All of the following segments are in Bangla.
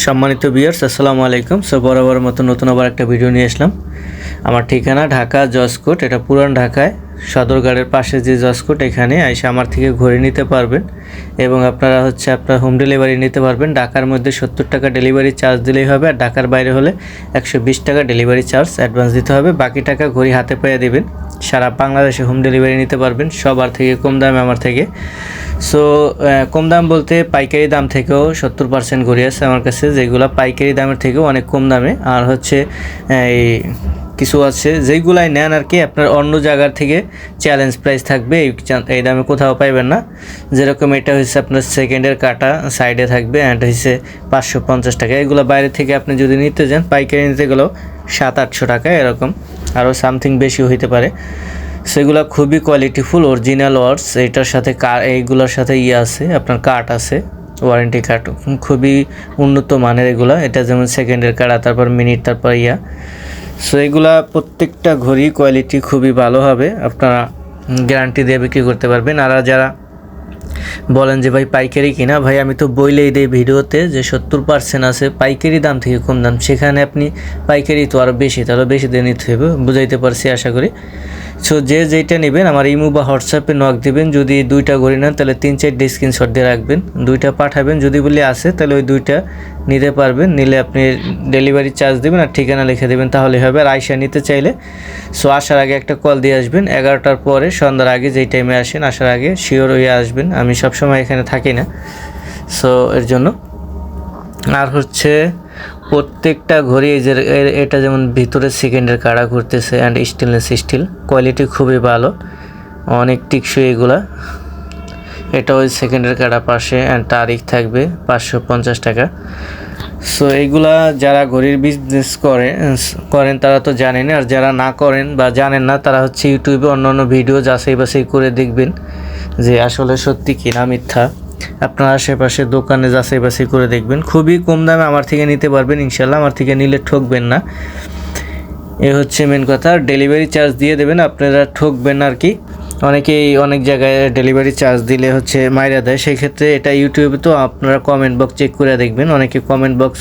সম্মানিত বিয়ার্স আসসালামু আলাইকুম। সো বরাবর মতো নতুন আবার একটা ভিডিও নিয়ে আসলাম। আমার ঠিকানা ঢাকা, জজকোট, এটা পুরান ঢাকায়। সদরঘাটের পাশে যে জসকোট এখানে এসে আমার থেকে ঘুরে নিতে পারবেন এবং আপনারা হচ্ছে আপনার হোম ডেলিভারি নিতে পারবেন। ঢাকার মধ্যে সত্তর টাকা ডেলিভারি চার্জ দিলেই হবে আর ঢাকার বাইরে হলে একশো বিশ টাকা ডেলিভারি চার্জ অ্যাডভান্স দিতে হবে। বাকি টাকা ঘড়ি হাতে পেয়ে দেবেন। সারা বাংলাদেশে হোম ডেলিভারি নিতে পারবেন। সবার থেকে কম দামে আমার থেকে। সো কম দাম বলতে পাইকারি দাম থেকেও সত্তর পার্সেন্ট ঘুরে আছে আমার কাছে। যেগুলো পাইকারি দামের থেকেও অনেক কম দামে। আর হচ্ছে এই কিছু আছে, যেইগুলাই নেন আর কি আপনার অন্য জায়গার থেকে চ্যালেঞ্জ প্রাইস থাকবে, এই এই দামে কোথাও পাইবেন না। যেরকম এটা হচ্ছে আপনার সেকেন্ডের কাটা সাইডে থাকবে অ্যান্ড হচ্ছে পাঁচশো পঞ্চাশ টাকা। এগুলো বাইরে থেকে আপনি যদি নিতে যান, পাইকারি নিতে গেলেও সাত আটশো টাকা এরকম আরও সামথিং বেশি হইতে পারে। সেগুলো খুবই কোয়ালিটিফুল অরিজিনাল ওয়ার্ডস এটার সাথে কা, এইগুলোর সাথে ইয়ে আছে, আপনার কাট আছে ওয়ারেন্টি কার্ড খুবই উন্নত মানের এগুলা। এটা যেমন সেকেন্ডের কার্ড তারপর মিনিট, তারপর ইয়া। সো এগুলা প্রত্যেকটা ঘড়ি কোয়ালিটি খুবই ভালো হবে। আপনারা গ্যারান্টি দিয়ে বিক্রি করতে পারবেন। আর যারা বলেন যে, ভাই, পাইকারি কিনা? ভাই, আমি তো বইলেই দিই ভিডিওতে যে, সত্তর পার্সেন্ট আছে পাইকারি দাম থেকে কম দাম। সেখানে আপনি পাইকারি তো আরও বেশি তারও বেশি দিয়ে নিতে হবে। বুঝাইতে পারছি, আশা করি। সো যে যেইটা নেবেন, আমার ইমো বা হোয়াটসঅ্যাপে নক দেবেন। যদি দুইটা ঘড়ি নেন, তাহলে তিন চারটে স্ক্রিনশট দিয়ে রাখবেন। দুইটা পাঠাবেন, যদি বলি আসে তাহলে ওই দুইটা নিতে পারবেন। নিলে আপনি ডেলিভারি চার্জ দেবেন আর ঠিকানা লিখে দেবেন তাহলে হবে। আর আইসা নিতে চাইলে সো আসার আগে একটা কল দিয়ে আসবেন। এগারোটার পরে, সন্ধ্যার আগে যেই টাইমে আসেন, আসার আগে শিওর হয়ে আসবেন। আমি সবসময় এখানে থাকি না। সো এর জন্য। আর হচ্ছে প্রত্যেকটা ঘড়ি এই যে এটা যেমন ভিতরে সেকেন্ডের কাড়া ঘুরতেছে অ্যান্ড স্টেনলেস স্টিল কোয়ালিটি খুবই ভালো। অনেক টিকসই এগুলা। এটা ওই সেকেন্ডের কাটা পাশে অ্যান্ড তারিখ থাকবে পাঁচশো পঞ্চাশ টাকা। সো এইগুলা যারা ঘড়ির বিজনেস করে, করেন তারা তো জানেন। আর যারা না করেন বা জানেন না, তারা হচ্ছে ইউটিউবে অন্য অন্য ভিডিও যাচাই বাছাই করে দেখবেন যে আসলে সত্যি কি না মিথ্যা। আপনার আশেপাশে দোকানে যাচাই বাছাই করে দেখবেন। খুবই কম দামে আমার থেকে নিতে পারবেন ইনশাল্লাহ আমার থেকে নিলে ঠকবেন না। এ হচ্ছে মেন কথা ডেলিভারি চার্জ দিয়ে দেবেন, আপনারা ঠকবেন আর কি। অনেকেই অনেক জায়গায় ডেলিভারি চার্জ দিলে হচ্ছে মাইরা দেয়। সেই ক্ষেত্রে এটা ইউটিউবে তো আপনারা কমেন্ট বক্স চেক করে দেখবেন। অনেকে কমেন্ট বক্স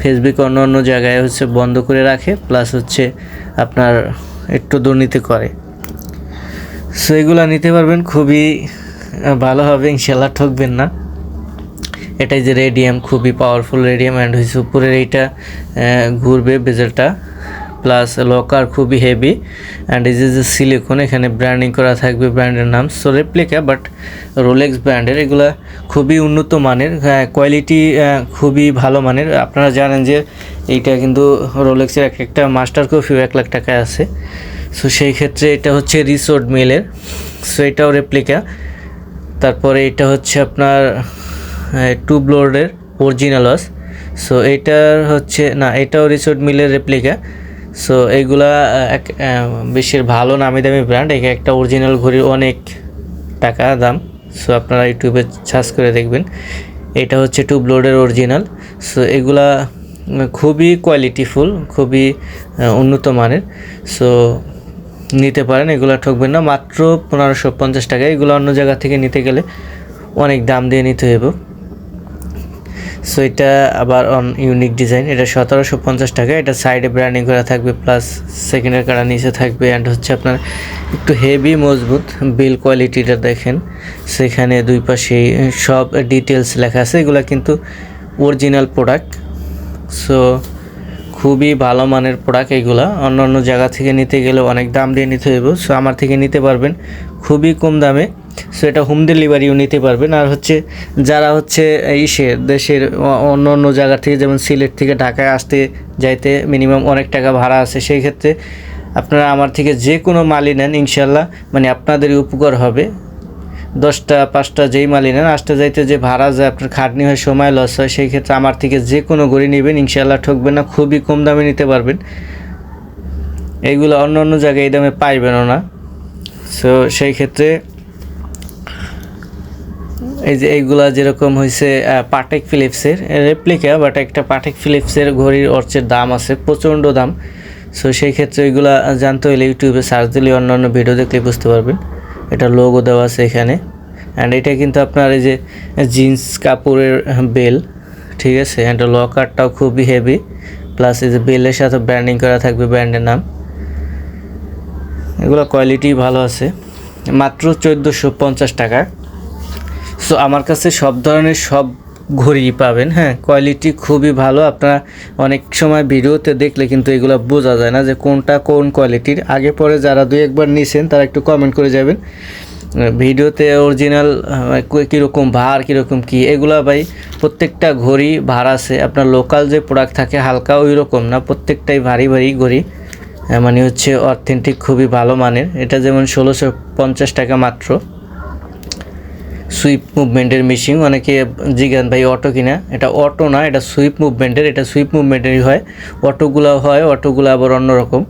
ফেসবুক অন্য অন্য জায়গায় হচ্ছে বন্ধ করে রাখে প্লাস হচ্ছে আপনার একটু দুর্নীতি করে। সো এগুলো নিতে পারবেন। খুবই ভালো হবে, ইনশাল্লাহ ঠকবেন না। এটাই যে রেডিয়াম খুবই পাওয়ারফুল রেডিয়াম অ্যান্ড হচ্ছে উপরের এইটা ঘুরবে বেজেলটা প্লাস লকার খুবই হেভি অ্যান্ড যে যে সিলিকন এখানে ব্র্যান্ডিং করা থাকবে ব্র্যান্ডের নাম। সো রেপ্লিকা বাট রোলেক্স ব্র্যান্ডের এগুলা খুবই উন্নত মানের কোয়ালিটি খুবই ভালো মানের। আপনারা জানেন যে এইটা কিন্তু রোলেক্সের এক একটা মাস্টার কফিও এক লাখ টাকায় আছে। সো সেই ক্ষেত্রে এটা হচ্ছে রিসোর্ট মিলের সো এটাও রেপ্লিকা তারপরে এটা হচ্ছে আপনার টু ব্লোর্ডের অরিজিনালস সো এইটার হচ্ছে, না, এটাও রিসোর্ট মিলের রেপ্লিকা সো এইগুলা এক বেশির ভালো নামি দামি ব্র্যান্ড একে একটা অরিজিনাল ঘড়ির অনেক টাকা দাম। সো আপনারা ইউটিউবে সার্চ করে দেখবেন। এটা হচ্ছে টু ব্লোডের অরিজিনাল সো এগুলা খুবই কোয়ালিটিফুল খুবই উন্নত মানের। সো নিতে পারেন, এগুলো ঠকবেন না। মাত্র পনেরোশো পঞ্চাশ টাকা, এগুলো অন্য জায়গা থেকে নিতে গেলে অনেক দাম দিয়ে নিতে হবে সো এটা আবার অন ইউনিক ডিজাইন এটা সতেরোশো পঞ্চাশ টাকা। এটা সাইডে ব্র্যান্ডিং করা থাকবে প্লাস সেকেন্ডের কারা নিচে থাকবে অ্যান্ড হচ্ছে আপনার একটু হেভি মজবুত বিল কোয়ালিটিটা দেখেন। সেখানে দুই পাশেই সব ডিটেলস লেখা আছে। এগুলো কিন্তু অরিজিনাল প্রোডাক্ট সো খুবই ভালো মানের প্রোডাক্ট এইগুলা অন্য অন্য জায়গা থেকে নিতে গেলে অনেক দাম দিয়ে নিতে হইব। সো আমার থেকে নিতে পারবেন। খুবই কম দামে। সো এটা হোম ডেলিভারিও নিতে পারবেন। আর হচ্ছে যারা হচ্ছে ইসে দেশের অন্য অন্য জায়গা থেকে, যেমন সিলেট থেকে ঢাকায় আসতে যাইতে মিনিমাম অনেক টাকা ভাড়া আছে, সেই ক্ষেত্রে আপনারা আমার থেকে যে কোনো মালই নেন, ইনশাল্লাহ। মানে আপনাদেরই উপকার হবে। দশটা, পাঁচটা যেই মালই নেন, আসতে যাইতে যে ভাড়া যায় আপনার খাটনি হয়, সময় লস হয়, সেই ক্ষেত্রে আমার থেকে যে কোনো গড়ি নেবেন ইনশাল্লাহ ঠকবেন না, খুবই কম দামে নিতে পারবেন। এইগুলো অন্য অন্য জায়গায় এই দামে পাইবেনও না। সো সেই ক্ষেত্রে এই যে এইগুলা যেরকম হয়েছে পাটেক ফিলিপসের রেপ্লিকা বাট একটা পাটেক ফিলিপসের ঘড়ির অর্চের দাম আছে, প্রচণ্ড দাম। সো সেই ক্ষেত্রে এগুলা জানতে হলে ইউটিউবে সার্চ দিলে অন্য অন্য ভিডিও দেখলে বুঝতে পারবেন। এটা লোগো দেওয়া আছে এখানে। অ্যান্ড এটা কিন্তু আপনার এই যে জিন্স কাপড়ের বেল ঠিক আছে? অ্যান্ড লকারটাও খুবই হেভি প্লাস এই যে বেলের সাথে ব্র্যান্ডিং করা থাকবে ব্র্যান্ডের নাম। এগুলো কোয়ালিটি ভালো আছে। মাত্র চোদ্দোশো পঞ্চাশ টাকা সো আমার কাছে সব ধরনের সব ঘড়ি পাবেন হ্যাঁ কোয়ালিটি খুবই ভালো। আপনারা অনেক সময় ভিডিওতে দেখলে কিন্তু এগুলো বোঝা যায় না যে কোনটা কোন কোয়ালিটির আগে পরে যারা দুই একবার নিছেন, তারা একটু কমেন্ট করে যাবেন। ভিডিওতে অরিজিনাল কীরকম ভার, কীরকম কি, এগুলা ভাই প্রত্যেকটা ঘড়ি ভার আছে। আপনার লোকাল যে প্রোডাক্ট থাকে, হালকা ওই রকম না, প্রত্যেকটাই ভারী ভারী ঘড়ি। মানে হচ্ছে অথেন্টিক খুবই ভালো মানের। এটা যেমন ষোলোশো পঞ্চাশ টাকা মাত্র। সুইপ মুভমেন্টের মেশিন অনেকে জিজ্ঞান ভাই অটো কিনা? এটা অটো না, এটা সুইপ মুভমেন্টের এটা সুইপ মুভমেন্টেরই হয়। অটোগুলো হয় অটোগুলো আবার অন্যরকম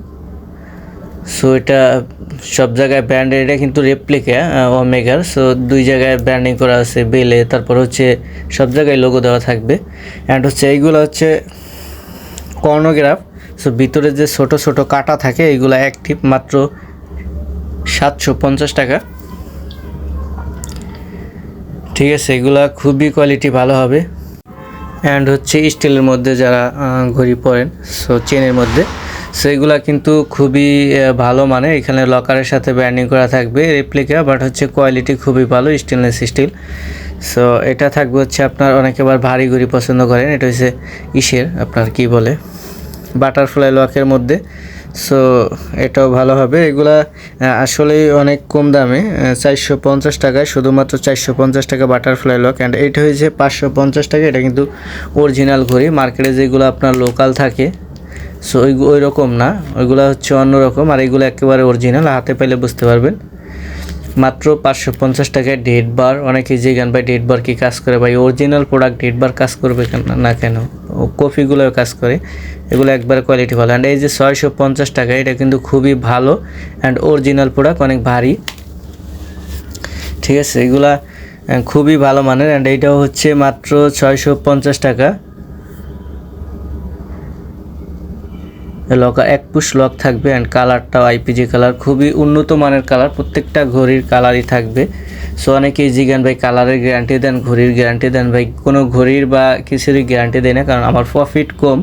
সো এটা সব জায়গায় ব্র্যান্ডের এটা কিন্তু রেপ্লিকা ওমেগার সো দুই জায়গায় ব্র্যান্ডিং করা আছে বেলে তারপর হচ্ছে সব জায়গায় লোগো দেওয়া থাকবে। অ্যান্ড হচ্ছে এইগুলো হচ্ছে কর্নোগ্রাফ সো ভিতরে যে ছোট ছোট কাটা থাকে, এইগুলো অ্যাক্টিভ মাত্র সাতশো পঞ্চাশ টাকা। ঠিক আছে, এগুলা খুবই কোয়ালিটি ভালো হবে। অ্যান্ড হচ্ছে স্টিলের মধ্যে যারা ঘড়ি পরেন সো চেনের মধ্যে সো এগুলা কিন্তু খুবই ভালো মানে। এখানে লকারের সাথে ব্যান্ডিং করা থাকবে রেপ্লিকা বাট হচ্ছে কোয়ালিটি খুবই ভালো স্টেনলেস স্টিল সো এটা থাকবে হচ্ছে আপনার, অনেকে আবার ভারী ঘড়ি পছন্দ করেন, এটা হচ্ছে ইসের, আপনার কি বলে? বাটারফ্লাই লকের মধ্যে। সো এটাও ভালো হবে। এগুলা আসলে অনেক কম দামে। চারশো পঞ্চাশ টাকায় শুধুমাত্র চারশো পঞ্চাশ টাকা বাটারফ্লাই লক অ্যান্ড এটা হয়েছে পাঁচশো পঞ্চাশ টাকা। এটা কিন্তু অরিজিনাল ঘড়ি। মার্কেটে যেগুলো আপনার লোকাল থাকে সো ওই ওই রকম না। ওইগুলো হচ্ছে অন্যরকম। আর এগুলো একেবারে অরিজিনাল হাতে পাইলে বুঝতে পারবেন। মাত্র পাঁচশো পঞ্চাশ টাকায় ডেট বার অনেকে জিজ্ঞান ভাই ডেট বার কি কাজ করে ভাই? অরিজিনাল প্রোডাক্ট ডেট বার কাজ করবে না কেন? কফিগুলোও কাজ করে। এগুলো একবার কোয়ালিটি ভালো। অ্যান্ড এই যে ছয়শো পঞ্চাশ টাকা এটা কিন্তু খুবই ভালো অ্যান্ড অরিজিনাল প্রোডাক্ট অনেক ভারী। ঠিক আছে, এগুলা খুবই ভালো মানের। অ্যান্ড এইটাও হচ্ছে মাত্র ছয়শো পঞ্চাশ টাকা। লক এক পুশ লক থাকবে অ্যান্ড কালারটাও আইপিজি কালার খুবই উন্নত মানের কালার প্রত্যেকটা ঘড়ির কালারই থাকবে। সো অনেকেই জিজ্ঞান ভাই কালারের গ্যারান্টি দেন, ঘড়ির গ্যারান্টি দেন, ভাই, কোনো ঘড়ির বা কিছুরই গ্যারান্টি দেয় না, কারণ আমার প্রফিট কম।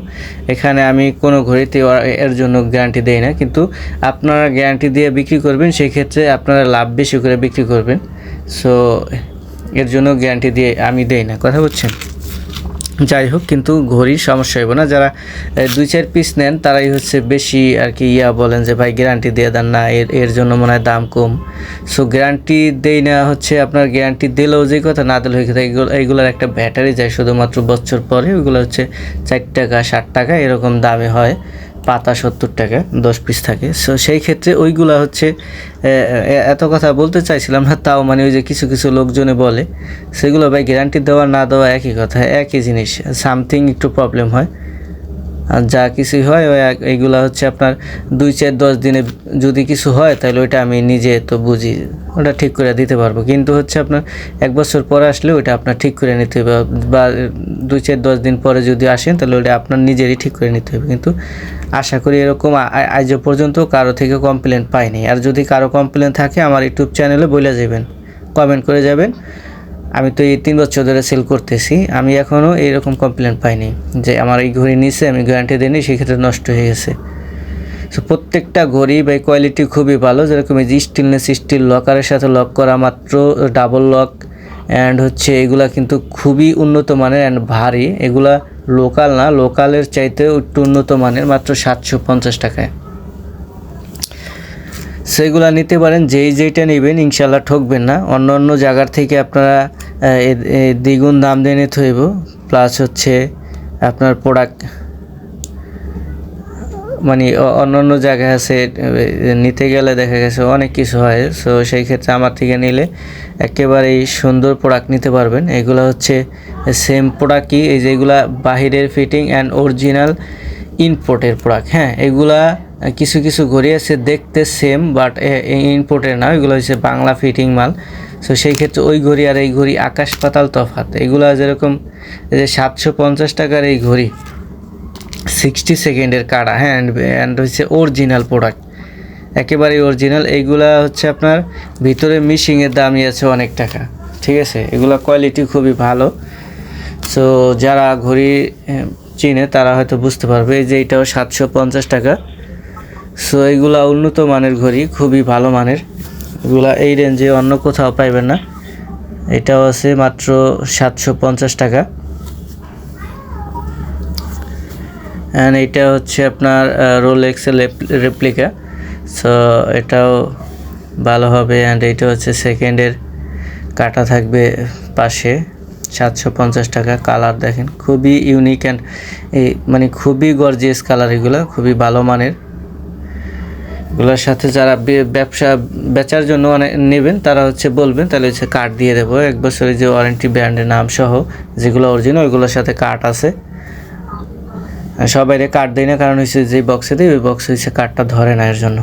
এখানে আমি কোনো ঘড়িতে এর জন্য গ্যারান্টি দেই না, কিন্তু আপনারা গ্যারান্টি দিয়ে বিক্রি করবেন, সেক্ষেত্রে আপনারা লাভ বেশি করে বিক্রি করবেন। সো এর জন্য গ্যারান্টি দিয়ে আমি দেই না। কথা বলছেন? যাই হোক, কিন্তু ঘড়ির সমস্যা হবে না। যারা দুই চার পিস নেন, তারাই হচ্ছে বেশি আর কি ইয়া বলেন যে, ভাই গ্যারান্টি দিয়ে দেন না, এর এর জন্য মনে হয় দাম কম। সো গ্যারান্টি দেই না হচ্ছে আপনার গ্যারান্টি দিলেও যে কথা, না দিলে হয়ে এইগুলোর একটা ব্যাটারি যায়। শুধুমাত্র বছর পরে ওইগুলো হচ্ছে চার টাকা, ষাট টাকা এরকম দামে হয়। পাতা সত্তর টাকা, দশ পিস থাকে। সো সেই ক্ষেত্রে ওইগুলা হচ্ছে এত কথা বলতে চাইছিলাম না, তাও মানে ওই যে কিছু কিছু লোকজনে বলে, সেগুলো ভাই গ্যারান্টি দেওয়া না দেওয়া একই কথা, একই জিনিস সামথিং একটু প্রবলেম হয়। যা কিছু হয়, ওই এইগুলা হচ্ছে আপনার দুই চার দশ দিনে যদি কিছু হয়, তাহলে ওইটা আমি নিজে তো বুঝি, ওটা ঠিক করে দিতে পারব। কিন্তু হচ্ছে আপনার এক বছর পরে আসলে ওইটা আপনার ঠিক করে নিতে হবে। বা দুই চার দশ দিন পরে যদি আসেন, তাহলে ওইটা আপনার নিজেরই ঠিক করে নিতে হবে। কিন্তু আশা করি এরকম আজ পর্যন্ত কারও থেকে কমপ্লেন পাইনি। আর যদি কারও কমপ্লেন থাকে, আমার ইউটিউব চ্যানেলে বলে যাবেন কমেন্ট করে যাবেন। আমি তো এই তিন বছর ধরে সেল করতেছি। আমি এখনও এরকম কমপ্লেন পাইনি যে আমার এই ঘড়ি নিচে আমি গ্যারান্টি দিইনি সেক্ষেত্রে নষ্ট হয়ে গেছে। সো প্রত্যেকটা ঘড়ি বা কোয়ালিটি খুবই ভালো, যেরকম এই যে স্টিলনেস স্টিল লকারের সাথে লক করা মাত্র ডাবল লক অ্যান্ড হচ্ছে এগুলা কিন্তু খুবই উন্নত মানের অ্যান্ড ভারী। এগুলা লোকাল না লোকালের চাইতে একটু উন্নত মানের, মাত্র সাতশো পঞ্চাশ টাকায়। সেগুলা নিতে পারেন, যেই যেইটা নেবেন ইনশাল্লাহ ঠকবেন না। অন্য অন্য জায়গার থেকে আপনারা দ্বিগুণ দাম দিয়ে নিতে হইব। প্লাস হচ্ছে আপনার প্রোডাক্ট মানে অন্য অন্য জায়গায় আছে নিতে গেলে দেখা গেছে অনেক কিছু হয়। সো সেই ক্ষেত্রে আমার থেকে নিলে একেবারেই সুন্দর প্রোডাক্ট নিতে পারবেন। এগুলো হচ্ছে সেম প্রোডাক্টই এই যেগুলা বাহিরের ফিটিং অ্যান্ড অরিজিনাল ইনপোর্টের প্রোডাক্ট হ্যাঁ এগুলা কিছু কিছু ঘড়ি আছে দেখতে সেম বাট ইনপোর্টের না, ওইগুলো হচ্ছে বাংলা ফিটিং মাল। সো সেই ক্ষেত্রে ওই ঘড়ি আর এই ঘড়ি আকাশ পাতাল তফাৎ। এগুলা যেরকম যে সাতশো পঞ্চাশ টাকার এই ঘড়ি সিক্সটি সেকেন্ডের কাটা হ্যাঁ অ্যান্ড হচ্ছে অরিজিনাল প্রোডাক্ট একেবারেই অরিজিনাল এইগুলা হচ্ছে আপনার, ভিতরে মিশিংয়ের দামই আছে অনেক টাকা। ঠিক আছে? এগুলো কোয়ালিটি খুবই ভালো। সো যারা ঘড়ি চিনে, তারা হয়তো বুঝতে পারবে। যে এটাও সাতশো পঞ্চাশ টাকা। সো এইগুলা উন্নত মানের ঘড়ি, খুবই ভালো মানের। এগুলা এই রেঞ্জে অন্য কোথাও পাইবেন না। এটাও আছে মাত্র সাতশো পঞ্চাশ টাকা। অ্যান্ড এটা হচ্ছে আপনার রোলেক্সের রেপ্লিকা সো এটাও ভালো হবে। অ্যান্ড এটা হচ্ছে সেকেন্ডের কাটা থাকবে পাশে, সাতশো পঞ্চাশ টাকা। কালার দেখেন, খুবই ইউনিক অ্যান্ড এই মানে খুবই গর্জিয়াস কালার এগুলো, খুবই ভালো মানের। এগুলোর সাথে যারা ব্যবসা বেচার জন্য নেবেন, তারা হচ্ছে বলবেন, তাহলে হচ্ছে কার্ড দিয়ে দেবো। এক বছরের যে ওয়ারেন্টি ব্র্যান্ডের নাম সহ যেগুলো অরিজিনাল ওইগুলোর সাথে কার্ড আছে। সবাইরে কার্ড দেয় না, কারণ হচ্ছে যে বক্সে দিই ওই বক্সে হচ্ছে কার্ডটা ধরে না এর জন্য।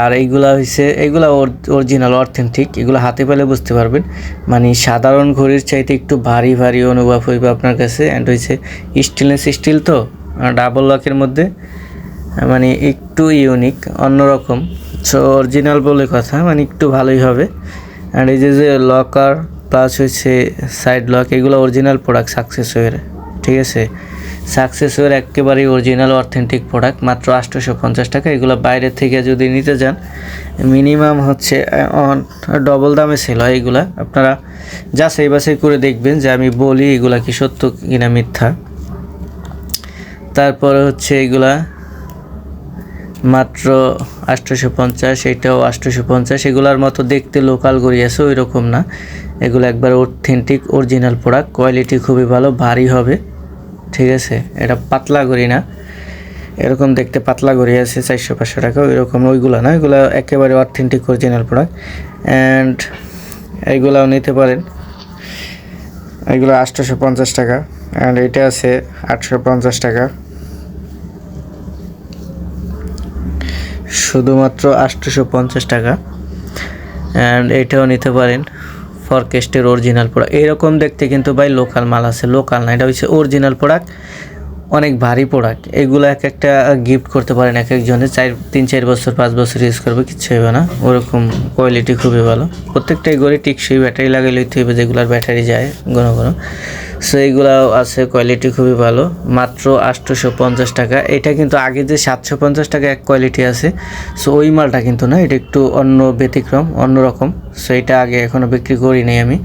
আর এইগুলা হচ্ছে এইগুলা অরিজিনাল অথেন্টিক এগুলো হাতে পেলে বুঝতে পারবেন। মানে সাধারণ ঘড়ির চাইতে একটু ভারী ভারী অনুভব হইবে আপনার কাছে। অ্যান্ড হচ্ছে স্টিলনেস স্টিল তো ডাবল লকের মধ্যে। মানে একটু ইউনিক অন্যরকম। সো অরিজিনাল বলে কথা মানে একটু ভালোই হবে। অ্যান্ড এই যে যে লকার প্লাস হচ্ছে সাইড লক এগুলো অরিজিনাল প্রোডাক্ট সাকসেস হয়ে ঠিক আছে? সাকসেস হয়ে একেবারেই অরিজিনাল অথেন্টিক প্রোডাক্ট মাত্র আটশোশো পঞ্চাশ টাকা। এগুলো বাইরে থেকে যদি নিতে যান মিনিমাম হচ্ছে ডবল দামে সেল হয় এগুলা। আপনারা যাচাই বাছাই করে দেখবেন যে আমি বলি এগুলা কি সত্য কিনা মিথ্যা। তারপরে হচ্ছে এগুলা মাত্র আটশোশো পঞ্চাশ এটাও আটশোশো পঞ্চাশ এগুলার মতো দেখতে লোকাল গড়ি আছে ওই রকম না। এগুলো একবার অথেন্টিক অরিজিনাল প্রোডাক্ট কোয়ালিটি খুবই ভালো, ভারী হবে। ঠিক আছে? এটা পাতলা গড়ি না। এরকম দেখতে পাতলা গড়ি আছে, চারশো পাঁচশো টাকা ওই রকম ওইগুলো না। এগুলো একেবারে অথেন্টিক অরিজিনাল প্রোডাক্ট অ্যান্ড এইগুলাও নিতে পারেন। এগুলো আটশোশো পঞ্চাশ টাকা। অ্যান্ড এটা আছে আটশো পঞ্চাশ টাকা। শুধুমাত্র আটশোশো পঞ্চাশ টাকা। অ্যান্ড এটাও নিতে পারেন ফরকেস্টের অরিজিনাল প্রোডাক্ট এরকম দেখতে কিন্তু ভাই লোকাল মাল আছে লোকাল না, এটা হচ্ছে অরিজিনাল প্রোডাক্ট অনেক ভারী প্রোডাক্ট এগুলো এক একটা গিফট করতে পারেন এক একজনে। চার, তিন, চার বছর, পাঁচ বছর ইউজ করবে, কিচ্ছু হবে না। ওরকম কোয়ালিটি খুবই ভালো। প্রত্যেকটাই গড়ে টিকসই ব্যাটারি লাগাইলে হইবে যেগুলার ব্যাটারি যায় ঘন ঘন। সো এইগুলাও আছে কোয়ালিটি খুবই ভালো। মাত্র আটশোশো পঞ্চাশ টাকা। এটা কিন্তু আগে যে সাতশো পঞ্চাশ টাকা এক কোয়ালিটি আছে সো ওই মালটা কিন্তু না, এটা একটু অন্য ব্যতিক্রম অন্যরকম সো এটা আগে এখনও বিক্রি করিনি আমি।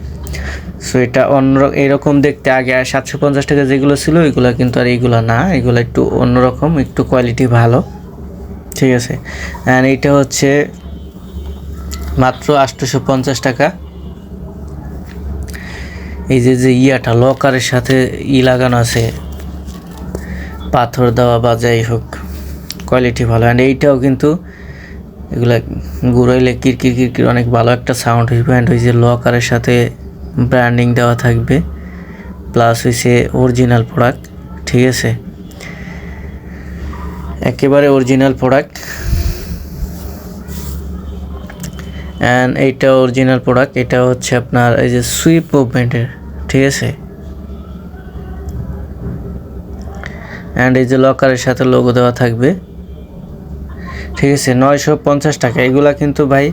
সো এটা অন্য এরকম দেখতে আগে আর সাতশো পঞ্চাশ টাকা যেগুলো ছিল ওইগুলো কিন্তু আর এইগুলো না। এগুলো একটু অন্যরকম একটু কোয়ালিটি ভালো। ঠিক আছে? অ্যান্ড এইটা হচ্ছে মাত্র আটশোশো পঞ্চাশ টাকা। এই যে যে ইয়াটা লকারের সাথে ই লাগানো আছে। পাথর দেওয়া বা যাই হোক কোয়ালিটি ভালো। অ্যান্ড এইটাও কিন্তু এগুলা ঘুরাইলে কিরকির কিরকির অনেক ভালো একটা সাউন্ড হইবে। অ্যান্ড ওই যে লকারের সাথে ব্র্যান্ডিং দেওয়া থাকবে প্লাস হয়েছে অরিজিনাল প্রোডাক্ট ঠিক আছে? একেবারে অরিজিনাল প্রোডাক্ট অ্যান্ড এইটা অরিজিনাল প্রোডাক্ট এটা হচ্ছে আপনার এই যে সুইপ মুভমেন্টের ঠিক আছে? অ্যান্ড এই যে লকারের সাথে লোগো দেওয়া থাকবে, ঠিক আছে? নয়শো পঞ্চাশ টাকা, এগুলা কিন্তু ভাই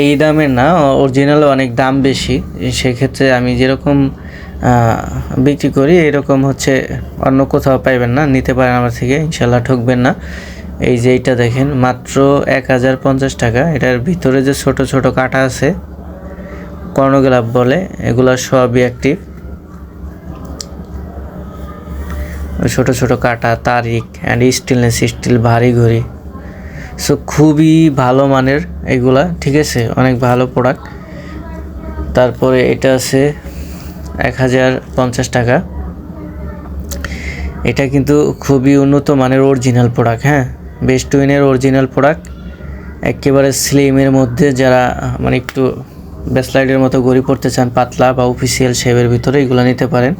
এই দামের না অরিজিনাল অনেক দাম বেশি। সেক্ষেত্রে আমি যেরকম বিক্রি করি, এরকম হচ্ছে অন্য কোথাও পাইবেন না, নিতে পারেন আমার থেকে, ইনশাল্লাহ ঠকবেন না। এই যে এইটা দেখেন, মাত্র এক হাজার পঞ্চাশ টাকা। এটার ভিতরে যে ছোট ছোট কাটা আছে কর্ণগ্লাভ বলে, এগুলো সবই অ্যাক্টিভ ছোট ছোট কাটা, তারিখ অ্যান্ড স্টিলনেস স্টিল ভারী ঘড়ি। সো খুবই ভালো মানের এগুলা, ঠিক আছে? অনেক ভালো প্রোডাক্ট তারপরে এটা আছে এক হাজার পঞ্চাশ টাকা। এটা কিন্তু খুবই উন্নত মানের অরিজিনাল প্রোডাক্ট হ্যাঁ? বেস্ট উইনের অরিজিনাল প্রোডাক্ট একেবারে স্লিমের মধ্যে যারা মানে একটু ব্যাসলাইডের মতো গড়ি পড়তে চান, পাতলা বা অফিসিয়াল শেপের ভিতরে এগুলো নিতে পারেন।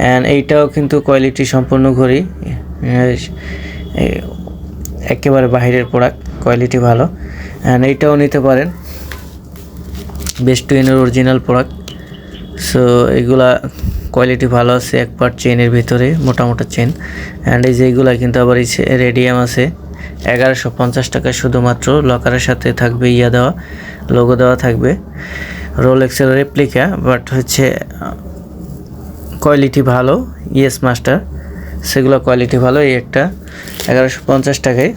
অ্যান্ড এইটাও কিন্তু কোয়ালিটি সম্পন্ন ঘড়ি। একেবারে বাহিরের প্রোডাক্ট কোয়ালিটি ভালো। অ্যান্ড এইটাও নিতে পারেন। বেস্ট টুইনের অরিজিনাল প্রোডাক্ট সো এগুলা কোয়ালিটি ভালো আছে এক পার্ট চেনের ভিতরে মোটা মোটা চেন অ্যান্ড এই যে এগুলা কিন্তু আবার এই রেডিয়াম আছে। এগারোশো পঞ্চাশ টাকা শুধুমাত্র। লকারের সাথে থাকবে ইয়া দেওয়া লোগো দেওয়া থাকবে। রোলেক্সের রেপ্লিকা বাট হচ্ছে কোয়ালিটি ভালো। ইয়েস মাস্টার সেগুলো কোয়ালিটি ভালো, এই একটা। এগারোশো পঞ্চাশ টাকায়।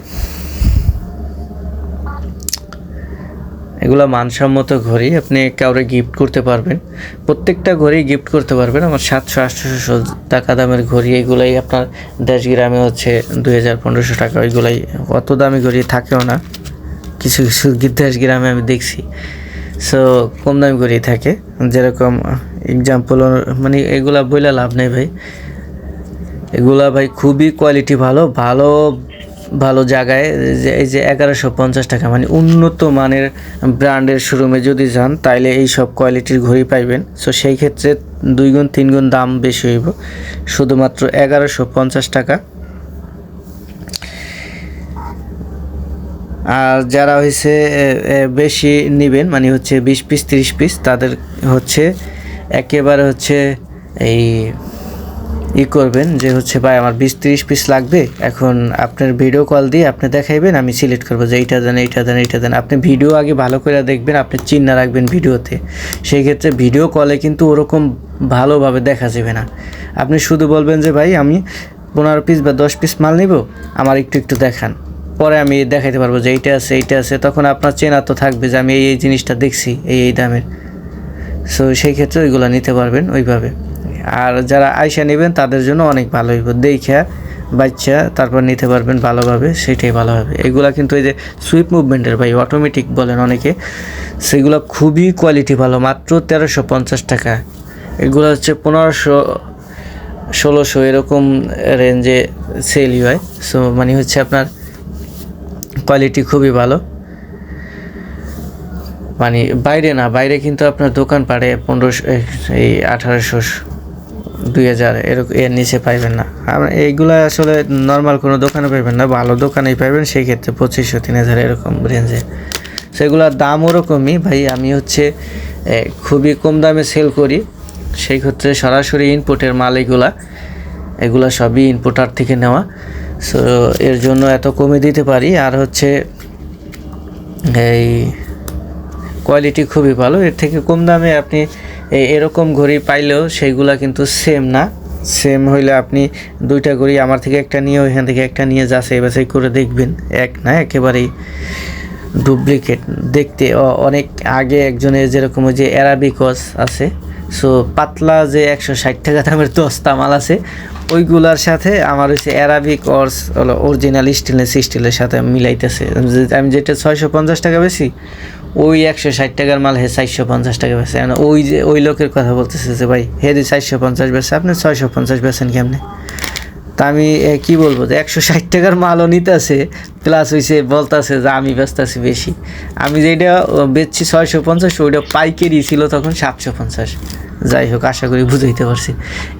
এগুলো মানসম্মত ঘড়ি, আপনি কাউরে গিফট করতে পারবেন। প্রত্যেকটা ঘড়ি গিফট করতে পারবেন। আমার সাতশো, আটশোশো টাকা দামের ঘড়ি, এগুলাই আপনার দেশ গ্রামে হচ্ছে দুই হাজার পনেরোশো টাকা ওইগুলাই অত দামি ঘড়ি থাকেও না। কিছু কিছু দেশ গ্রামে আমি দেখছি। সো কম দামি ঘড়ি থাকে। যেরকম এক্সাম্পল মানে এগুলা বইলে লাভ নেই ভাই। এগুলা ভাই খুবই কোয়ালিটি ভালো ভালো ভালো জায়গায়, যে এই যে এগারোশো পঞ্চাশ টাকা মানে উন্নত মানের ব্র্যান্ডের শোরুমে যদি যান, তাইলে এই সব কোয়ালিটির ঘড়ি পাইবেন। সো সেই ক্ষেত্রে দুই গুণ, তিন গুণ দাম বেশি হইব। শুধুমাত্র এগারোশো পঞ্চাশ টাকা। আর যারা হয়েছে বেশি নেবেন মানে হচ্ছে বিশ পিস, তিরিশ পিস, তাদের হচ্ছে একেবারে হচ্ছে এই ই করবেন যে হচ্ছে, ভাই, আমার বিশ তিরিশ পিস লাগবে, এখন আপনার ভিডিও কল দিয়ে আপনি দেখাইবেন, আমি সিলেক্ট করব যে এইটা দেন এইটা দেন এইটা দেন। আপনি ভিডিও আগে ভালো করে দেখবেন, আপনি চিহ্ন রাখবেন ভিডিওতে সেই ক্ষেত্রে ভিডিও কলে কিন্তু ওরকম ভালোভাবে দেখা যাবে না। আপনি শুধু বলবেন যে, ভাই, আমি পনেরো পিস বা দশ পিস মাল নিব, আমার একটু একটু দেখান। পরে আমি দেখাইতে পারব যে এইটা আছে এইটা আছে। তখন আপনার চেনা তো থাকবে যে, আমি এই এই জিনিসটা দেখছি, এই এই দামের। সো সেই ক্ষেত্রে ওইগুলো নিতে পারবেন ওইভাবে। আর যারা আয়সা নেবেন, তাদের জন্য অনেক ভালো হইব। দেখা বাচ্চা তারপর নিতে পারবেন ভালোভাবে, সেটাই ভালো হবে। এগুলা কিন্তু এই যে সুইপ মুভমেন্টের ভাই অটোমেটিক বলেন অনেকে, সেগুলো খুবই কোয়ালিটি ভালো। মাত্র তেরোশো পঞ্চাশ টাকা। এগুলো হচ্ছে পনেরোশো, ষোলোশো এরকম রেঞ্জে সেলই হয়। সো মানে হচ্ছে আপনার কোয়ালিটি খুবই ভালো। মানে বাইরে না, বাইরে কিন্তু আপনার দোকান পাড়ে পনেরোশো, এই আঠারোশো দুই হাজার, এরকম এর নিচে পাইবেন না। এইগুলো আসলে নর্মাল কোনো দোকানে পাইবেন না, ভালো দোকানেই পাইবেন সেই ক্ষেত্রে পঁচিশশো, তিন হাজার এরকম রেঞ্জে সেগুলোর দাম ওরকমই, ভাই, আমি হচ্ছে খুবই কম দামে সেল করি। সেই ক্ষেত্রে সরাসরি ইনপুটের মাল এগুলা এগুলা সবই ইনপুটার থেকে নেওয়া। সো এর জন্য এত কমে দিতে পারি, আর হচ্ছে, এই কোয়ালিটি খুবই ভালো। এর থেকে কম দামে আপনি এরকম ঘড়ি পাইলেও সেইগুলা কিন্তু সেম না। সেম হইলে আপনি দুইটা ঘড়ি আমার থেকে একটা নিয়ে, ওইখান থেকে একটা নিয়ে যাচাই বাছাই করে দেখবেন। এক না, একেবারেই ডুপ্লিকেট দেখতে অনেক আগে একজনের যেরকম ওই যে অ্যারাবিকস আছে সো পাতলা যে একশো ষাট টাকা দামের দশটা মাল আছে, ওইগুলার সাথে আমার হচ্ছে অ্যারাবিক অর্স অরিজিনাল স্টিলনেস স্টিলের সাথে মিলাইতেছে। আমি যেটা ছয়শো পঞ্চাশ টাকা বেশি ওই একশো ষাট টাকার মাল হে চারশো পঞ্চাশ টাকা বেছে এখন ওই যে, ওই লোকের কথা বলতেছে যে, ভাই, হে দি চারশো পঞ্চাশ বেছে আপনি ছয়শো পঞ্চাশ বেছেন কেমনে? তা আমি কি বলব যে, একশো ষাট টাকার মালও নিতেছে প্লাস হয়েছে বলতেছে যে, আমি বেচতেছি বেশি। আমি যেটা বেচছি ছয়শো পঞ্চাশ, ওইটা পাইকারি ছিল তখন সাতশো পঞ্চাশ। যাই হোক, আশা করি বুঝাইতে পারছি।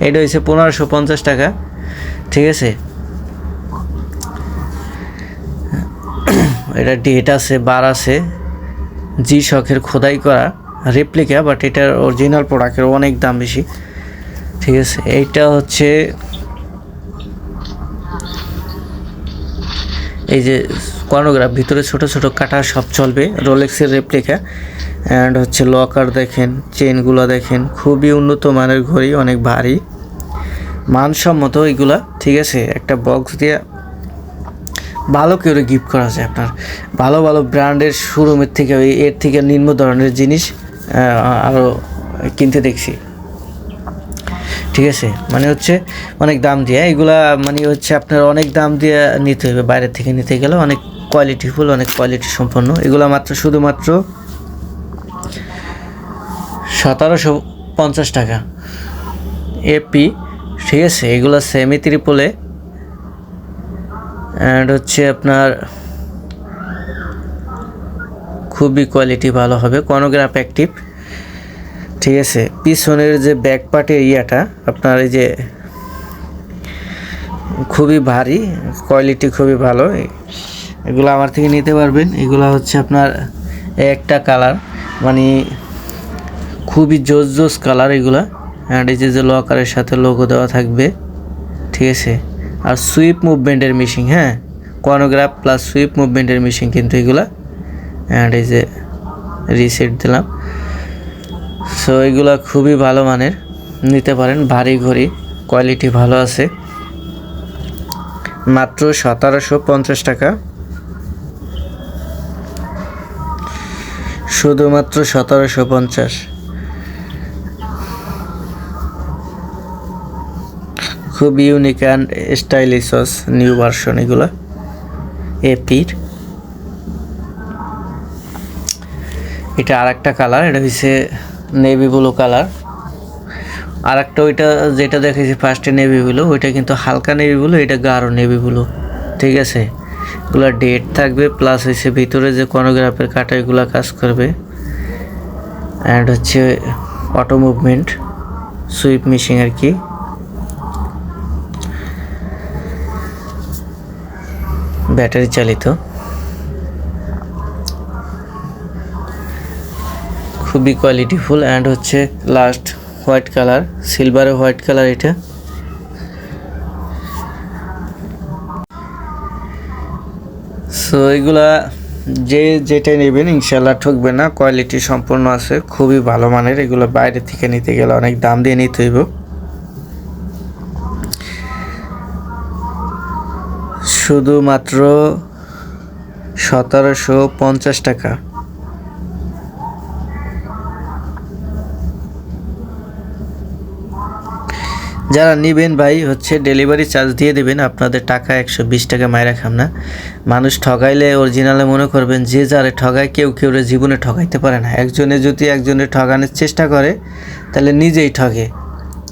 এটা হচ্ছে পনেরোশো পঞ্চাশ টাকা, ঠিক আছে? এটা ডেট আছে, বার আছে। জি শখের খোদাই করা রেপ্লিকা বাট এটার অরিজিনাল প্রোডাক্টের অনেক দাম বেশি। ঠিক আছে, এইটা হচ্ছে এই যে কর্নোগ্রাফ ভিতরে ছোট ছোট কাটা সব চলবে রোলেক্সের রেপ্লিকা অ্যান্ড হচ্ছে লকার দেখেন চেনগুলো দেখেন, খুবই উন্নত মানের ঘড়ি, অনেক ভারী। মানসম্মত এগুলা, ঠিক আছে, একটা বক্স দিয়ে ভালো করে গিফট করা যায় আপনার। ভালো ভালো ব্র্যান্ডের শোরুমের থেকে, ওই এর থেকে নিম্ন ধরনের জিনিস আরও কিনতে দেখছি। ঠিক আছে? মানে হচ্ছে অনেক দাম দিয়ে। এগুলা মানে হচ্ছে আপনার অনেক দাম দিয়ে নিতে হবে বাইরে থেকে নিতে গেলে অনেক কোয়ালিটিফুল অনেক কোয়ালিটি সম্পন্ন। এগুলা মাত্র শুধুমাত্র সতেরোশো পঞ্চাশ টাকা। এপি, ঠিক আছে? এগুলো সেমি ত্রিপলে অ্যান্ড হচ্ছে আপনার খুবই কোয়ালিটি ভালো হবে কনোগ্রাফ অ্যাক্টিভ ঠিক আছে, পিছনের যে ব্যাক পার্টের ইয়াটা, আপনার এই যে খুবই ভারী কোয়ালিটি খুবই ভালো। এগুলো আমার থেকে নিতে পারবেন, এগুলো হচ্ছে আপনার একটা কালার মানে খুবই জোস জোস কালার এগুলা। অ্যান্ড এই যে লকারের সাথে লোগো দেওয়া থাকবে, ঠিক আছে। আর সুইপ মুভমেন্টের মেশিন হ্যাঁ? কর্নোগ্রাফ প্লাস সুইপ মুভমেন্টের মেশিন কিন্তু এগুলা। অ্যান্ড এই যে রিসেট দিলাম। সো এগুলো খুবই ভালো মানের। নিতে পারেন, ভারী ঘড়ি। কোয়ালিটি ভালো আছে। মাত্র সতেরোশো পঞ্চাশ টাকা। শুধুমাত্র সতেরোশো পঞ্চাশ। খুব unique and stylish new version এগুলো। এপির এটা আর একটা কালার এটা হচ্ছে নেভি ব্লু কালার আর একটা ওইটা যেটা দেখেছি ফার্স্টে নেভি ব্লু ওইটা কিন্তু হালকা নেভি ব্লু এটা গাঢ় নেভি ব্লু ঠিক আছে? এগুলো ডেট থাকবে প্লাস হচ্ছে ভিতরে যে কনোগ্রাফের কাটা এগুলো কাজ করবে। অ্যান্ড হচ্ছে অটো মুভমেন্ট সুইপ মিশিং আর কি। ব্যাটারি চালিত। খুবই কোয়ালিটিফুল অ্যান্ড হচ্ছে লাস্ট হোয়াইট কালার সিলভারে হোয়াইট কালার এটা। সো এগুলা যে যেটা নেবেন ইনশাল্লাহ ঠকবে না। কোয়ালিটি সম্পূর্ণ আছে, খুবই ভালো মানের। এগুলো বাইরে থেকে নিতে গেলে অনেক দাম দিয়ে নিতে হইব। শুধুমাত্র সতেরোশো পঞ্চাশ টাকা। যারা নেবেন ভাই, হচ্ছে ডেলিভারি চার্জ দিয়ে দেবেন। আপনাদের টাকা একশো বিশ টাকা মায়ের রাখাম না। মানুষ ঠগাইলে অরিজিনালে মনে করবেন, যে যারে ঠগায় কেউ কেউ জীবনে ঠগাইতে পারে না। একজনে যদি একজনের ঠগানোর চেষ্টা করে, তাহলে নিজেই ঠগে।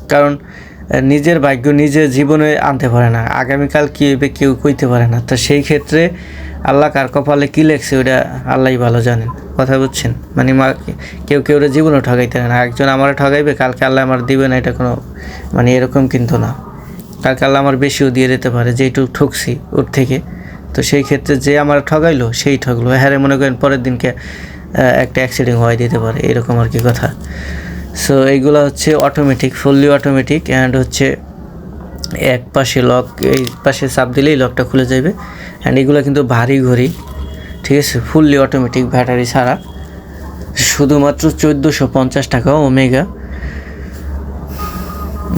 কারণ নিজের ভাগ্য নিজের জীবনে আনতে পারে না। আগামীকাল কী হবে কেউ কইতে পারে না। তো সেই ক্ষেত্রে আল্লাহ কার কপালে কী লেখছে ওটা আল্লাহই ভালো জানেন। কথা বুঝছেন? মানে মা কেউ কেউ ওরা জীবনে ঠগাইতে পারে না। একজন আমার ঠগাইবে, কালকে আল্লাহ আমার দিবে না, এটা কোনো মানে এরকম কিন্তু না। কালকে আল্লাহ আমার বেশিও দিয়ে দিতে পারে যেটুকু ঠকছি ওর থেকে। তো সেই ক্ষেত্রে যে আমার ঠগাইলো, সেই ঠগলো। হ্যাঁ মনে করেন পরের দিনকে একটা অ্যাক্সিডেন্ট হয়ে দিতে পারে, এরকম আর কি কথা। সো এইগুলো হচ্ছে অটোমেটিক ফুললি অটোমেটিক অ্যান্ড হচ্ছে এক পাশে লক এই পাশে চাপ দিলেই লকটা খুলে যাবে অ্যান্ড এগুলো কিন্তু ভারী ঘড়ি, ঠিক আছে? ফুললি অটোমেটিক ব্যাটারি ছাড়া। শুধুমাত্র চোদ্দোশো পঞ্চাশ টাকা ওমেগা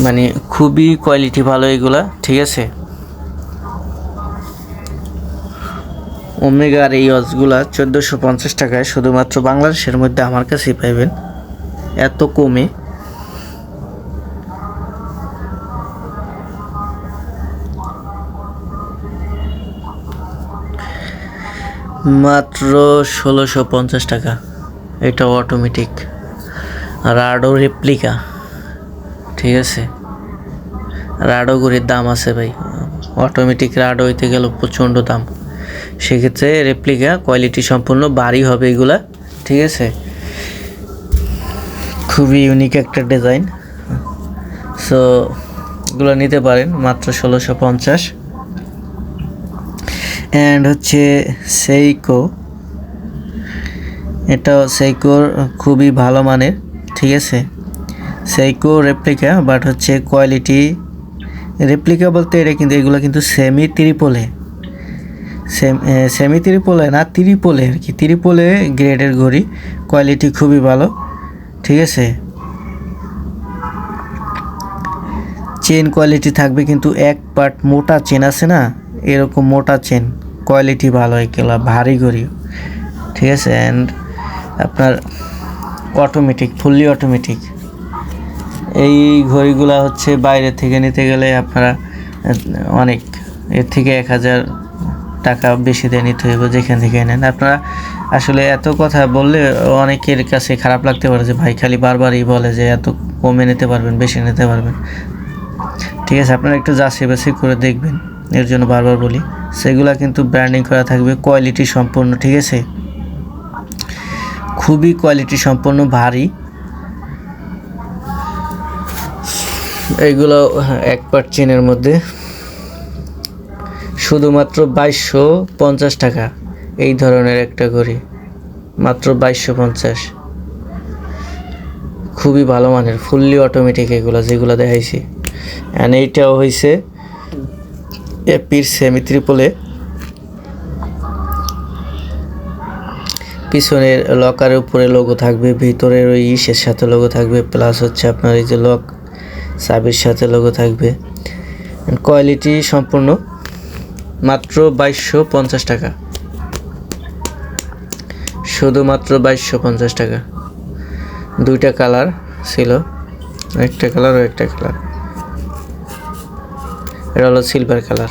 মানে খুবই কোয়ালিটি ভালো এগুলা, ঠিক আছে? ওমেগার এই অজগুলা চোদ্দোশো পঞ্চাশ টাকায় শুধুমাত্র বাংলাদেশের মধ্যে আমার কাছেই পাইবেন। এত কমে। মাত্র ষোলোশো পঞ্চাশ টাকা। এটা অটোমেটিক রাডো রেপ্লিকা ঠিক আছে? রাডো ঘড়ির দাম আছে ভাই। অটোমেটিক রাডো হইতে গেল প্রচণ্ড দাম। সেক্ষেত্রে রেপ্লিকা কোয়ালিটি সম্পূর্ণ বাড়ি হবে এগুলা। ঠিক আছে? খুবই ইউনিক একটা ডিজাইন সো এগুলো নিতে পারেন, মাত্র ষোলোশো পঞ্চাশ। অ্যান্ড হচ্ছে সেইকো এটাও সেইকোর খুবই ভালো মানের, ঠিক আছে? সেইকো রেপ্লিকা বাট হচ্ছে কোয়ালিটি রেপ্লিকা বলতে এটা কিন্তু, এগুলো কিন্তু সেমি ত্রিপোলে সেম ত্রিপোলে না ত্রিপোলে আর কি ত্রিপোলে গ্রেডের ঘড়ি। কোয়ালিটি খুবই ভালো। ঠিক আছে? চেন কোয়ালিটি থাকবে কিন্তু এক পার্ট মোটা চেন আছে না? এরকম মোটা চেন কোয়ালিটি ভালো এগুলা ভারী ঘড়ি ঠিক আছে? অ্যান্ড আপনার অটোমেটিক ফুললি অটোমেটিক এই ঘড়িগুলা হচ্ছে বাইরে থেকে নিতে গেলে আপনারা অনেক, এর থেকে এক হাজার টাকা বেশি দিয়ে নিতে হইব যেখান থেকে নেন। আপনারা আসলে এত কথা বললে অনেকের কাছে খারাপ লাগতে পারে যে ভাই খালি বারবারই বলে যে এত কমে নিতে পারবেন বেশি নিতে পারবেন। ঠিক আছে আপনারা একটু যাচাই বাছাই করে দেখবেন। এর জন্য বারবার বলি সেগুলো কিন্তু ব্র্যান্ডিং করা থাকবে কোয়ালিটি সম্পূর্ণ ঠিক আছে? খুবই কোয়ালিটি সম্পন্ন ভারী। এইগুলো হ্যাঁ, এক পার্ট চেনের মধ্যে। শুধুমাত্র বাইশশো পঞ্চাশ টাকা এই ধরনের একটা ঘড়ি। মাত্র বাইশশো পঞ্চাশ। খুবই ভালো মানের ফুললি অটোমেটিক এগুলো যেগুলো দেখাইছি। অ্যান্ড এইটাও হয়েছে এপির সেমি ত্রিপলে পিছনের লকারের উপরে লোগো থাকবে, ভিতরের ওই ইসের সাথে লোগো থাকবে প্লাস হচ্ছে আপনার এই যে লক চাবির সাথে লোগো থাকবে। কোয়ালিটি সম্পূর্ণ মাত্র বাইশশো পঞ্চাশ টাকা। শুধুমাত্র বাইশশো পঞ্চাশ টাকা। দুইটা কালার ছিল। একটা কালার ও একটা কালার। এটা হলো সিলভার কালার।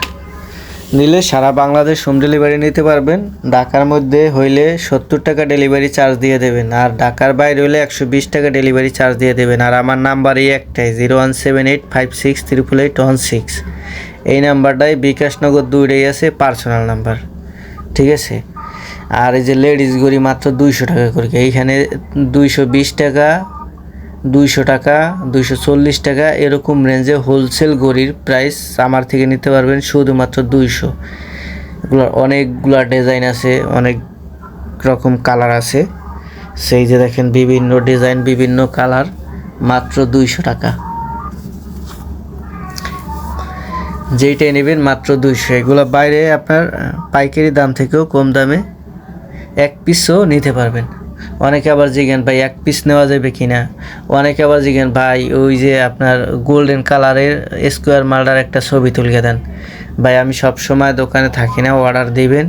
নিলে সারা বাংলাদেশ হোম ডেলিভারি নিতে পারবেন। ঢাকার মধ্যে হইলে সত্তর টাকা ডেলিভারি চার্জ দিয়ে দেবেন। আর ঢাকার বাইরে হইলে একশো বিশ টাকা ডেলিভারি চার্জ দিয়ে দেবেন। আর আমার নাম্বার এই একটাই zero one seven eight five six triple eight one six এই নাম্বারটাই বিকাশনগর দুইটাই আছে পার্সোনাল নাম্বার ঠিক আছে? আর এই যে লেডিস গড়ি মাত্র দুইশো টাকা করে এইখানে দুইশো বিশ টাকা, দুইশো টাকা, দুইশো চল্লিশ টাকা, এরকম রেঞ্জে হোলসেল গড়ির প্রাইস আমার থেকে নিতে পারবেন শুধুমাত্র দুইশো। এগুলোর অনেকগুলা ডিজাইন আছে, অনেক রকম কালার আছে। সেই যে দেখেন বিভিন্ন ডিজাইন বিভিন্ন কালার মাত্র দুইশো টাকা। যেইটাই নেবেন মাত্র দুইশো। এগুলো বাইরে আপনার পাইকারি দাম থেকেও কম দামে এক পিসও নিতে পারবেন। অনেকে আবার জিজ্ঞেন ভাই, এক পিস নেওয়া যাবে কি না অনেকে আবার জিজ্ঞেন ভাই, ওই যে আপনার গোল্ডেন কালারের স্কোয়ার মালটার একটা ছবি তুলে দেন। ভাই, আমি সব সময় দোকানে থাকি না অর্ডার দিবেন।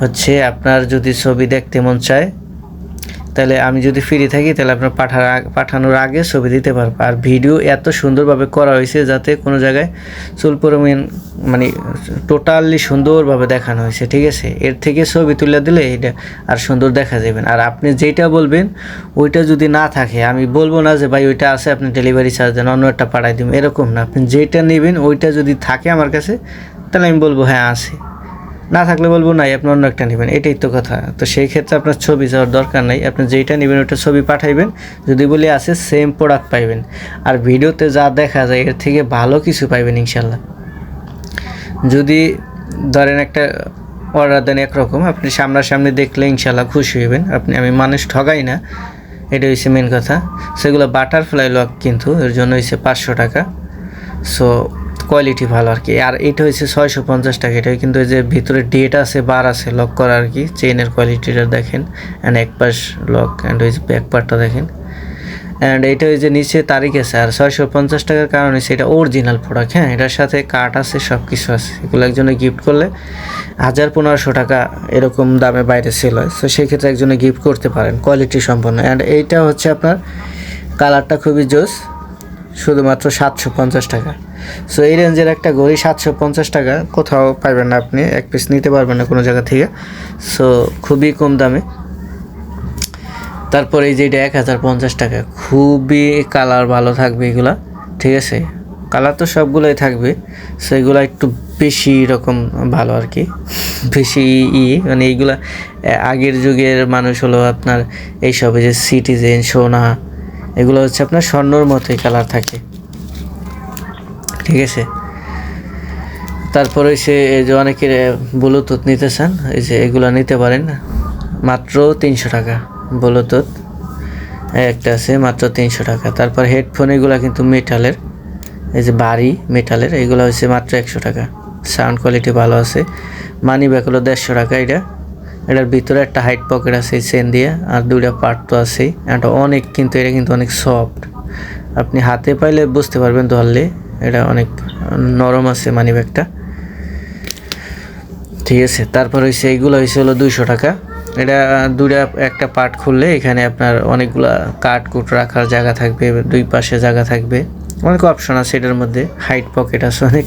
হচ্ছে আপনার যদি ছবি দেখতে মন চায় তাহলে আমি যদি ফ্রি থাকি, তাহলে আপনার পাঠার পাঠানোর আগে ছবি দিতে পারব। আর ভিডিও এত সুন্দরভাবে করা হয়েছে যাতে কোনো জায়গায় চুল পরিমাণ মানে টোটালি সুন্দরভাবে দেখানো হয়েছে, ঠিক আছে? এর থেকে ছবি তুলে দিলে এটা আর সুন্দর দেখা যাবে না। আর আপনি যেটা বলবেন, ওইটা যদি না থাকে, আমি বলব না যে, ভাই, ওইটা আছে, আপনি ডেলিভারি চার্জ দেন, অন্য একটা পাঠাই দিন এরকম না। আপনি যেটা নেবেন, ওইটা যদি থাকে আমার কাছে, তাহলে আমি বলব হ্যাঁ আছে। না থাকলে বলব নাই, আপনি অন্য একটা নেবেন, এটাই তো কথা। তো সেই ক্ষেত্রে আপনার ছবি যাওয়ার দরকার নাই, আপনি যেইটা নেবেন ওইটা ছবি পাঠাইবেন, যদি বলি আছে সেম প্রোডাক্ট পাইবেন। আর ভিডিওতে যা দেখা যায়, এর থেকে ভালো কিছু পাইবেন ইনশাল্লাহ। যদি ধরেন একটা অর্ডার দেন একরকম, আপনি সামনাসামনি দেখলে ইনশাল্লাহ খুশি হইবেন। আপনি, আমি মানুষ ঠগাই না এটা হচ্ছে মেন কথা। সেগুলো বাটারফ্লাই লক কিন্তু, এর জন্য হচ্ছে পাঁচশো টাকা। সো কোয়ালিটি ভালো আর কি। আর এটা হচ্ছে ছয়শো পঞ্চাশ টাকা। এটা কিন্তু এই যে ভিতরে ডেট আছে বার আছে লক করা আর কি। চেইনের কোয়ালিটিটা দেখেন। অ্যান্ড এক পাশ লক অ্যান্ড ওই ব্যাক পার্টটা দেখেন। অ্যান্ড এটা ওই যে নিচে তারিখ আছে। আর ছয়শো পঞ্চাশ টাকার কারণে সেটা অরিজিনাল প্রোডাক্ট হ্যাঁ? এটার সাথে কার্ড আছে সব কিছু আছে। এগুলো একজনে গিফট করলে হাজার পনেরোশো টাকা এরকম দামে বাইরে সেল হয়। সো সেই ক্ষেত্রে একজনে গিফট করতে পারেন কোয়ালিটি সম্পন্ন। অ্যান্ড এইটা হচ্ছে আপনার কালারটা খুবই জোস, শুধুমাত্র সাতশো পঞ্চাশ টাকা। সো এই রেঞ্জের একটা ঘড়ি সাতশো পঞ্চাশ টাকা, কোথাও পাইবেন না আপনি, এক পিস নিতে পারবেন না কোনো জায়গা থেকে। সো খুবই কম দামে। তারপরে এই যে এটা এক হাজার পঞ্চাশ টাকা, খুবই কালার ভালো থাকবে এগুলা, ঠিক আছে? কালার তো সবগুলোই থাকবে সো এগুলো একটু বেশি রকম ভালো আর কি, বেশি ই মানে এইগুলা আগের যুগের মানুষ হলো আপনার এইসব যে সিটিজেন সোনা, এগুলো হচ্ছে আপনার স্বর্ণর মতোই কালার থাকে। ঠিক আছে? তারপরে সে যে অনেকের ব্লুটুথ নিতে চান এই যে এগুলো নিতে পারেন, মাত্র তিনশো টাকা ব্লুটুথ। একটা আছে, মাত্র তিনশো টাকা। তারপর হেডফোন এগুলো কিন্তু মেটালের এই যে বাড়ি মেটালের এগুলো হচ্ছে মাত্র একশো টাকা। সাউন্ড কোয়ালিটি ভালো আছে। মানি ব্যাগ হলো দেড়শো টাকা এটা। এটার ভিতরে একটা হাইট পকেট আছে চেন দিয়ে, আর দুইটা পার্ট তো আছেই। এটা অনেক কিন্তু, এটা কিন্তু অনেক সফট আপনি হাতে পাইলে বুঝতে পারবেন ধরলে এটা অনেক নরম আছে মানি ব্যাগটা। ঠিক আছে, তারপর হয়েছে এইগুলো হয়েছে হলো দুইশো টাকা। এটা দুইটা, একটা পার্ট খুললে এখানে আপনার অনেকগুলা কাঠ কুট রাখার জায়গা থাকবে, দুই পাশে জায়গা থাকবে। অনেক অপশন আছে এটার মধ্যে। হাইট পকেট আছে অনেক।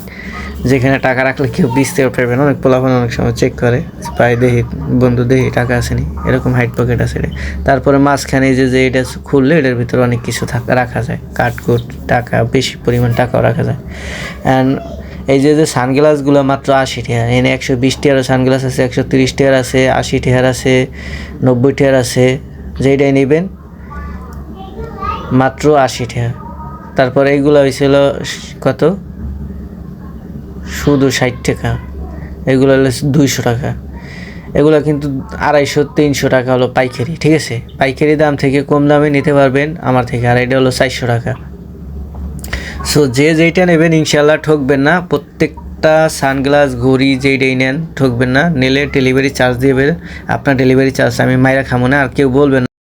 যেখানে টাকা রাখলে কেউ বিচতেও পারবে না। অনেক পোলাপান অনেক সময় চেক করে। পাই দেখি বন্ধু দেখি টাকা আসেনি। এরকম হাইট পকেট আছে এটা। তারপরে মাঝখানে যে যে এটা খুললে এটার ভিতরে অনেক কিছু থাকা, রাখা যায়। কাঠকুট টাকা, বেশি পরিমাণ টাকাও রাখা যায়। অ্যান্ড এই যে যে সানগ্লাসগুলো মাত্র আশি টাকা। এনে একশো বিশ টাকার সানগ্লাস আছে, একশো তিরিশ টিয়ার আছে, আশি টাকার আছে, নব্বই টাকার আছে। যেইটাই নেবেন, মাত্র আশি টাকা। তারপর এইগুলো হয়েছিল কত? শুধু ষাট টাকা। এগুলো হলো দুইশো টাকা। এগুলো কিন্তু আড়াইশো, তিনশো টাকা হলো পাইকারি, ঠিক আছে? পাইকারি দাম থেকে কম দামে নিতে পারবেন, আমার থেকে, আর এটা হলো চারশো টাকা। সো যে যেইটা নেবেন ইনশাল্লাহ ঠকবেন না। প্রত্যেকটা সানগ্লাস, ঘড়ি যেইটাই নেন, ঠকবেন না। নিলে ডেলিভারি চার্জ দিবেন আপনার ডেলিভারি চার্জ আমি মাইরা খামো না, আর কেউ বলবেন